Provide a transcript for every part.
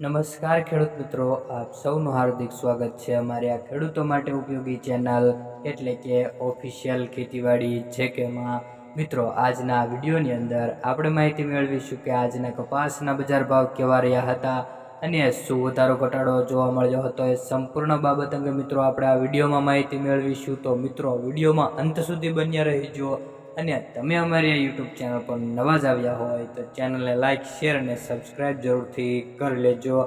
નમસ્કાર ખેડૂત મિત્રો, આપ સૌનું હાર્દિક સ્વાગત છે અમારી આ ખેડૂતો માટે ઉપયોગી ચેનલ એટલે કે ઓફિશિયલ ખેતીવાડી જે કેમાં મિત્રો, આજના વિડીયોની અંદર આપણે માહિતી મેળવીશું કે આજના કપાસના બજાર ભાવ કેવા રહ્યા હતા અને શું વધારો ઘટાડો જોવા મળ્યો હતો એ સંપૂર્ણ બાબત અંગે મિત્રો આપણે આ વિડીયોમાં માહિતી મેળવીશું. તો મિત્રો, વિડીયોમાં અંત સુધી બન્યા રહીજો. અને તમે અમારી આ યુટ્યુબ ચેનલ પર નવા જ આવ્યા હોય તો ચેનલને લાઇક શેર અને સબસ્ક્રાઈબ જરૂરથી કરી લેજો.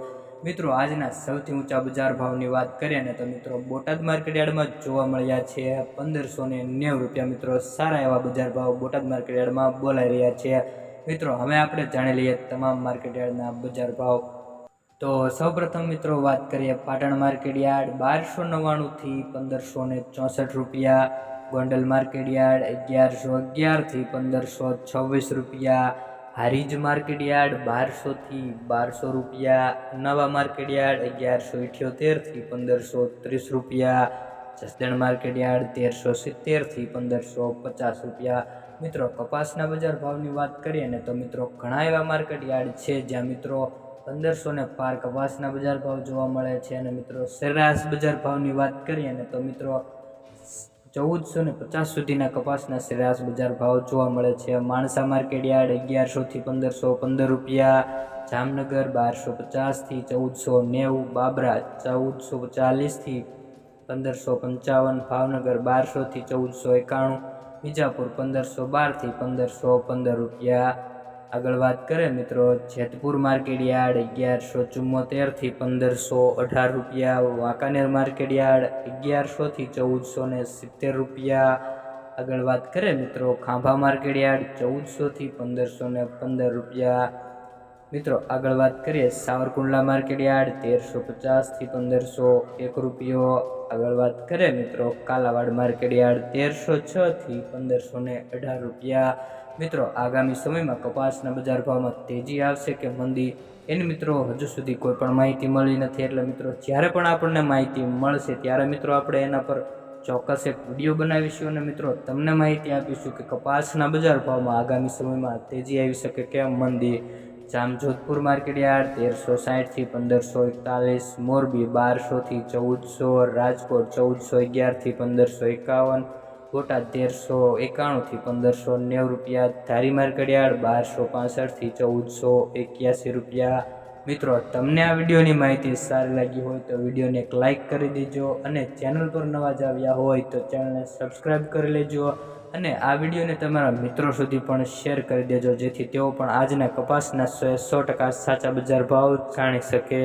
મિત્રો, આજના સૌથી ઊંચા બજાર ભાવની વાત કરીએ ને તો મિત્રો, બોટાદ માર્કેટયાર્ડમાં જોવા મળ્યા છે. પંદરસો ને નેવું રૂપિયા મિત્રો, સારા એવા બજાર ભાવ બોટાદ માર્કેટયાર્ડમાં બોલાઈ રહ્યા છે. મિત્રો, હવે આપણે જાણી લઈએ તમામ માર્કેટયાર્ડના બજાર ભાવ. તો સૌપ્રથમ મિત્રો, વાત કરીએ પાટણ માર્કેટ યાર્ડ બારસો નવ્વાણુંથી પંદરસો ને ચોસઠ રૂપિયા. ગોંડલ માર્કેટ યાર્ડ અગિયારસો અગિયારથી પંદરસો છવ્વીસ રૂપિયા. હારીજ માર્કેટ યાર્ડ બારસોથી બારસો રૂપિયા. નવા માર્કેટ યાર્ડ અગિયારસો ઇઠ્યોતેરથી પંદરસો ત્રીસ રૂપિયા. જસદણ માર્કેટ યાર્ડ તેરસો સિત્તેરથી પંદરસો પચાસ રૂપિયા. મિત્રો, કપાસના બજાર ભાવની વાત કરીએ ને તો મિત્રો, ઘણા એવા માર્કેટ યાર્ડ છે જ્યાં મિત્રો પંદરસો ને પાર કપાસના બજાર ભાવ જોવા મળે છે. અને મિત્રો, સરેરાશ બજાર ભાવની વાત કરીએ ને તો મિત્રો ચૌદસો ને પચાસ સુધીના કપાસના સરેરાશ બજાર ભાવ જોવા મળે છે. માણસા માર્કેટ યાર્ડ અગિયારસોથી પંદરસો, પંદર રૂપિયા. જામનગર બારસો પચાસથી ચૌદસો નેવું, બાબરા ચૌદસો ચાલીસથી પંદરસો પંચાવન, ભાવનગર બારસોથી ચૌદસો એકાણું બીજાપુર પંદરસો બારથી પંદરસો પંદર રૂપિયા. આગળ વાત કરે મિત્રો, જેતપુર માર્કેટ યાર્ડ અગિયારસો ચુમ્મોતેરથી પંદરસો અઢાર રૂપિયા, વાંકાનેર માર્કેટ યાર્ડ અગિયારસોથી ચૌદસો ને સિત્તેર રૂપિયા. આગળ વાત કરે મિત્રો, ખાંભા માર્કેટ યાર્ડ ચૌદસોથી પંદરસો ને પંદર રૂપિયા. મિત્રો, આગળ વાત કરીએ, સાવરકુંડલા માર્કેટ યાર્ડ તેરસો પચાસથી પંદરસો એક રૂપિયો. આગળ વાત કરીએ મિત્રો, કાલાવાડ માર્કેટ યાર્ડ તેરસો છથી પંદરસો ને અઢાર રૂપિયા. મિત્રો, આગામી સમયમાં કપાસના બજાર ભાવમાં તેજી આવશે કે મંદી? એની મિત્રો, હજુ સુધી કોઈ પણ માહિતી મળી નથી. એટલે મિત્રો, જ્યારે પણ આપણને માહિતી મળશે, ત્યારે મિત્રો આપણે એના પર ચોક્કસ એક વીડિયો બનાવીશું. અને મિત્રો, તમને માહિતી આપીશું કે કપાસના બજાર ભાવમાં આગામી સમયમાં તેજી આવી શકે કે મંદી? જામજોધપુર જોધપુર માર્કેટયાર્ડ તેરસો સાઠથી પંદરસો એકતાલીસ. મોરબી બારસોથી ચૌદસો. રાજકોટ ચૌદસો અગિયારથી પંદરસો એકાવન. બોટાદ તેરસો એકાણુંથી પંદરસો નેવું રૂપિયા, ધારીમાર કડિયાળ બારસો પાસઠથી ચૌદસો એક્યાસી રૂપિયા. મિત્રો, તમને આ વિડીયોની માહિતી સારી લાગી હોય તો વિડીયોને એક લાઇક કરી દેજો અને ચેનલ પર નવા જ આવ્યા હોય તો ચેનલને સબસ્ક્રાઈબ કરી લેજો અને આ વિડીયોને તમારા મિત્રો સુધી પણ શેર કરી દેજો, જેથી તેઓ પણ આજના કપાસના સો સો ટકા સાચા બજાર ભાવ જાણી શકે.